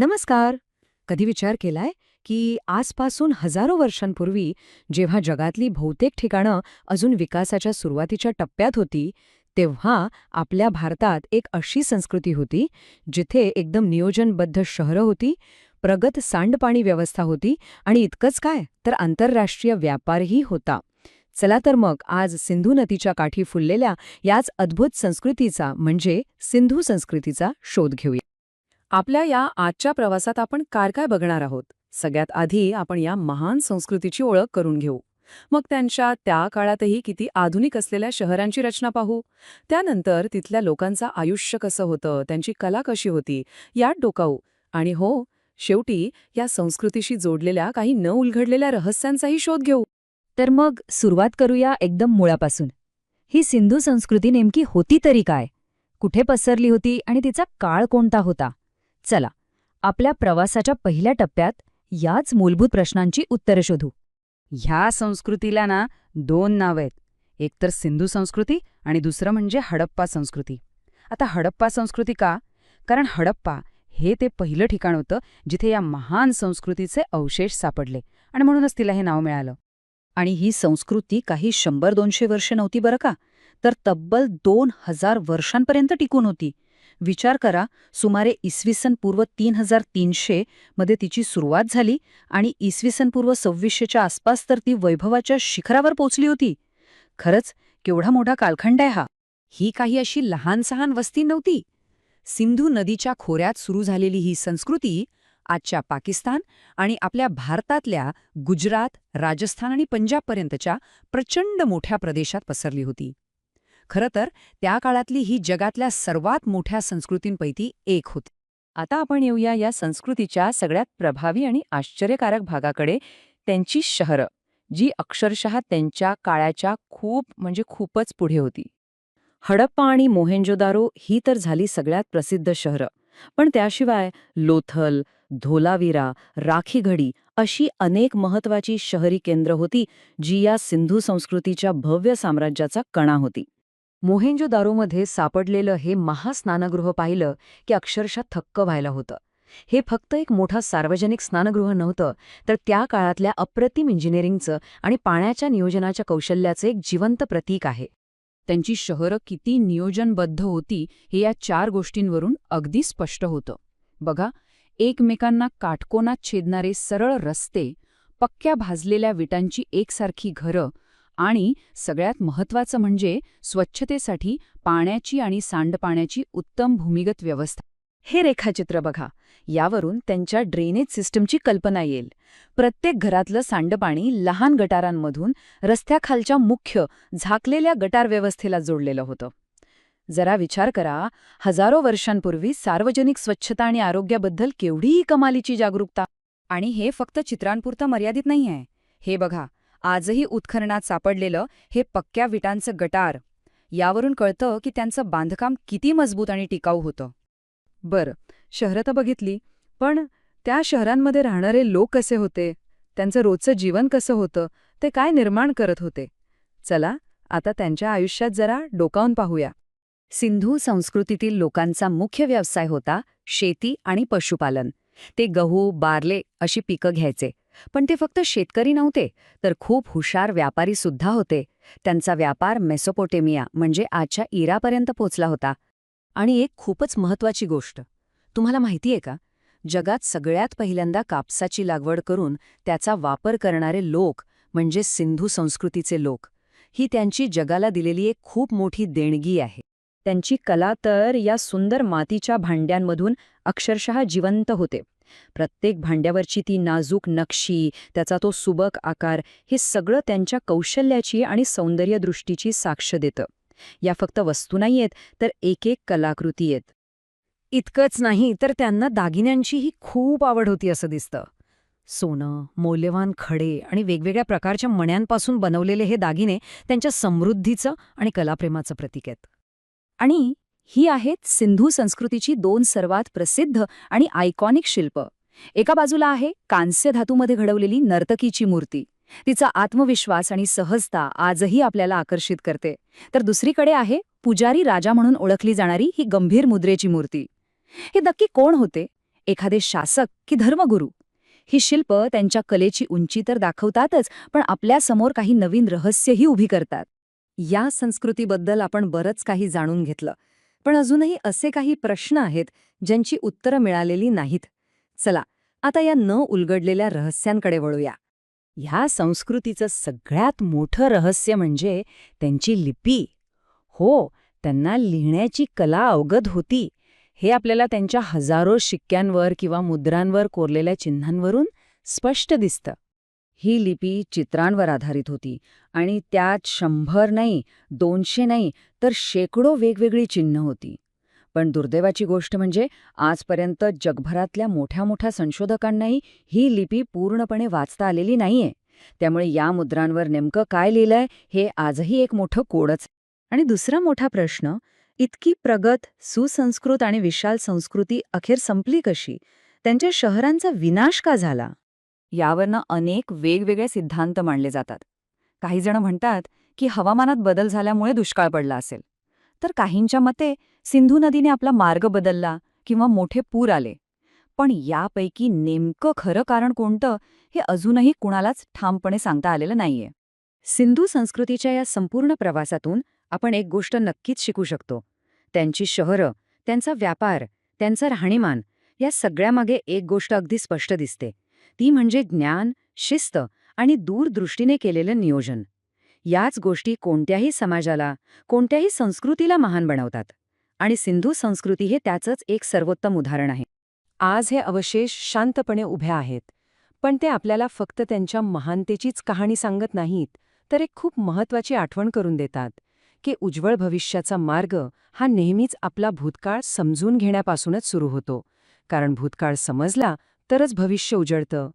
नमस्कार. कधी विचार केलाय की आजपासून हजारो वर्षांपूर्वी जेव्हा जगातली बहुतेक ठिकाणं अजून विकासाच्या सुरुवातीच्या टप्प्यात होती तेव्हा आपल्या भारतात एक अशी संस्कृती होती जिथे एकदम नियोजनबद्ध शहरं होती प्रगत सांडपाणी व्यवस्था होती आणि इतकंच काय तर आंतरराष्ट्रीय व्यापारही होता. चला तर मग आज सिंधू नदीच्या काठी फुललेल्या याच अद्भुत संस्कृतीचा म्हणजे सिंधू संस्कृतीचा शोध घेऊया. आपल्या या आजच्या प्रवासात आपण काय काय बघणार आहोत? सगळ्यात आधी आपण या महान संस्कृतीची ओळख करून घेऊ. मग त्यांच्या त्या काळातही किती आधुनिक असलेल्या शहरांची रचना पाहू. त्यानंतर तिथल्या लोकांचं आयुष्य कसं होतं? त्यांची कला कशी होती? यात डोकावू. आणि हो शेवटी या संस्कृतीशी जोडलेल्या काही न उलघडलेल्या रहस्यांचाही शोध घेऊ. तर मग सुरुवात करूया एकदम मुळापासून. ही सिंधू संस्कृती नेमकी होती तरी काय? कुठे पसरली होती आणि तिचा काळ कोणता होता? चला आपल्या प्रवासाच्या पहिल्या टप्प्यात याच मूलभूत प्रश्नांची उत्तरे शोधू. ह्या संस्कृतीला ना दोन नावं आहेत. एक तर सिंधू संस्कृती आणि दुसरं म्हणजे हडप्पा संस्कृती. आता हडप्पा संस्कृती का? कारण हडप्पा हे ते पहिलं ठिकाण होतं जिथे या महान संस्कृतीचे अवशेष सापडले आणि म्हणूनच तिला हे नाव मिळालं. आणि ही संस्कृती काही शंभर दोनशे वर्षे नव्हती बरं का? तर तब्बल दोन हजार वर्षांपर्यंत टिकून होती. विचार करा सुमारे इसवी सन पूर्व तीन हजार तीनशे मध्ये तिची सुरुवात झाली आणि इसवी सन पूर्व सव्वीसशेच्या आसपास तर ती वैभवाच्या शिखरावर पोचली होती. खरंच केवढा मोठा कालखंड आहे हा. ही काही अशी लहान सहान वस्ती नव्हती. सिंधू नदीच्या खोऱ्यात सुरू झालेली ही संस्कृती आजच्या पाकिस्तान आणि आपल्या भारतातल्या गुजरात राजस्थान आणि पंजाबपर्यंतच्या प्रचंड मोठ्या प्रदेशात पसरली होती. खरं तर त्या काळातली ही जगातल्या सर्वात मोठ्या संस्कृतींपैकी एक होती. आता आपण येऊया या संस्कृतीच्या सगळ्यात प्रभावी आणि आश्चर्यकारक भागाकडे त्यांची शहरं जी अक्षरशः त्यांच्या काळाच्या खूप म्हणजे खूपच पुढे होती. हडप्पा आणि मोहेंजोदारो ही तर झाली सगळ्यात प्रसिद्ध शहरं पण त्याशिवाय लोथल धोलावीरा राखीघडी अशी अनेक महत्वाची शहरी केंद्र होती जी या सिंधू संस्कृतीच्या भव्य साम्राज्याचा कणा होती. मोहेंजोदारोमध्ये सापडलेलं हे महास्नानगृह पाहिलं की अक्षरशः थक्क व्हायला होतं. हे फक्त एक मोठा सार्वजनिक स्नानगृह नव्हतं तर त्या काळातल्या अप्रतिम इंजिनिअरिंगचं आणि पाण्याच्या नियोजनाच्या कौशल्याचं एक जिवंत प्रतीक आहे. त्यांची शहरं किती नियोजनबद्ध होती हे या चार गोष्टींवरून अगदी स्पष्ट होतं. बघा एकमेकांना काटकोनात छेदणारे सरळ रस्ते पक्क्या भाजलेल्या विटांची एकसारखी घरं आणि सगळ्यात महत्त्वाचं म्हणजे स्वच्छतेसाठी पाण्याची आणि सांडपाण्याची उत्तम भूमिगत व्यवस्था. हे रेखाचित्र बघा. यावरून त्यांच्या ड्रेनेज सिस्टमची कल्पना येईल. प्रत्येक घरातलं सांडपाणी लहान गटारांमधून रस्त्याखालच्या मुख्य झाकलेल्या गटार व्यवस्थेला जोडलेलं होतं. जरा विचार करा हजारो वर्षांपूर्वी सार्वजनिक स्वच्छता आणि आरोग्याबद्दल केवढीही कमालीची जागरूकता. आणि हे फक्त चित्रांपुरतं मर्यादित नाही आहे हे बघा आजही उत्खननात सापडलेलं हे पक्क्या विटांचं गटार. यावरून कळतं की त्यांचं बांधकाम किती मजबूत आणि टिकाऊ होतं. बरं शहरं तर बघितली पण त्या शहरांमध्ये राहणारे लोक कसे होते? त्यांचं रोजचं जीवन कसं होतं? ते काय निर्माण करत होते? चला आता त्यांच्या आयुष्यात जरा डोकावून पाहूया. सिंधू संस्कृतीतील लोकांचा मुख्य व्यवसाय होता शेती आणि पशुपालन. ते गहू बार्ले अशी पिकं घ्यायचे. पण ते फक्त शेतकरी नव्हते तर खूप हुशार व्यापारी सुद्धा होते. त्यांचा व्यापार मेसोपोटेमिया म्हणजे आजच्या इरापर्यंत पोचला होता. आणि एक खूपच महत्वाची गोष्ट तुम्हाला माहितीये का? जगात सगळ्यात पहिल्यांदा कापसाची लागवड करून त्याचा वापर करणारे लोक म्हणजे सिंधू संस्कृतीचे लोक ही त्यांची जगाला दिलेली एक खूप मोठी देणगी आहे. त्यांची कला तर या सुंदर मातीच्या भांड्यांमधून अक्षरशः जिवंत होते. प्रत्येक भांड्यावरची ती नाजूक नक्षी त्याचा तो सुबक आकार हे सगळं त्यांच्या कौशल्याची आणि सौंदर्यदृष्टीची साक्ष देतं. या फक्त वस्तू नाहीयेत तर एक एक कलाकृती आहेत. इतकंच नाही तर त्यांना दागिन्यांचीही खूप आवड होती असं दिसतं. सोनं मौल्यवान खडे आणि वेगवेगळ्या प्रकारच्या मण्यांपासून बनवलेले हे दागिने त्यांच्या समृद्धीचं आणि कलाप्रेमाचं प्रतीक आहेत. आणि ही आहेत सिंधू संस्कृतीची दोन सर्वात प्रसिद्ध आणि आयकॉनिक शिल्प. एका बाजूला आहे कांस्य धातूमध्ये घडवलेली नर्तकीची मूर्ती. तिचा आत्मविश्वास आणि सहजता आजही आपल्याला आकर्षित करते. तर दुसरीकडे आहे पुजारी राजा म्हणून ओळखली जाणारी ही गंभीर मुद्रेची मूर्ती. हे नक्की कोण होते? एखादे शासक की धर्मगुरू? ही शिल्प त्यांच्या कलेची उंची तर दाखवतातच पण आपल्यासमोर काही नवीन रहस्यही उभी करतात. या संस्कृतीबद्दल आपण बरंच काही जाणून घेतलं. पण अजूनही असे काही प्रश्न आहेत ज्यांची उत्तरं मिळालेली नाहीत. चला आता या न उलगडलेल्या रहस्यांकडे वळूया. ह्या संस्कृतीचं सगळ्यात मोठं रहस्य म्हणजे त्यांची लिपी. हो त्यांना लिहिण्याची कला अवगत होती. हे आपल्याला त्यांच्या हजारो शिक्क्यांवर किंवा मुद्रांवर कोरलेल्या चिन्हांवरून स्पष्ट दिसतं. ही लिपी चित्रांवर आधारित होती. आणि त्यात शंभर नाही दोनशे नाही तर शेकडो वेगवेगळी चिन्ह होती. पण दुर्दैवाची गोष्ट म्हणजे आजपर्यंत जगभरातल्या मोठ्या मोठ्या संशोधकांनाही ही लिपी पूर्णपणे वाचता आलेली नाहीये. त्यामुळे या मुद्रांवर नेमकं काय लिहिलंय हे आजही एक मोठं कोडच आणि दुसरा मोठा प्रश्न इतकी प्रगत सुसंस्कृत आणि विशाल संस्कृती अखेर संपली कशी? त्यांच्या शहरांचा विनाश का झाला? यावरनं अनेक वेगवेगळे सिद्धांत मांडले जातात. काही जण म्हणतात की हवामानात बदल झाल्यामुळे दुष्काळ पडला असेल. तर काहींच्या मते सिंधू नदीने आपला मार्ग बदलला किंवा मोठे पूर आले. पण यापैकी नेमकं खरं कारण कोणतं हे अजूनही कुणालाच ठामपणे सांगता आलेलं नाहीये. सिंधू संस्कृतीच्या या संपूर्ण प्रवासातून आपण एक गोष्ट नक्कीच शिकू शकतो. त्यांची शहरं त्यांचा व्यापार त्यांचं राहणीमान या सगळ्यामागे एक गोष्ट अगदी स्पष्ट दिसते. ती म्हणजे ज्ञान शिस्त आणि दूरदृष्टीने केलेलं नियोजन. याच गोष्टी कोणत्याही समाजाला कोणत्याही संस्कृतीला महान बनवतात. आणि सिंधू संस्कृती हे त्याचंच एक सर्वोत्तम उदाहरण आहे. आज हे अवशेष शांतपणे उभे आहेत पण ते आपल्याला फक्त त्यांच्या महानतेचीच कहाणी सांगत नाहीत तर एक खूप महत्वाची आठवण करून देतात की उज्ज्वळ भविष्याचा मार्ग हा नेहमीच आपला भूतकाळ समजून घेण्यापासूनच सुरू होतो. कारण भूतकाळ समजला तरच भविष्य उजळतं.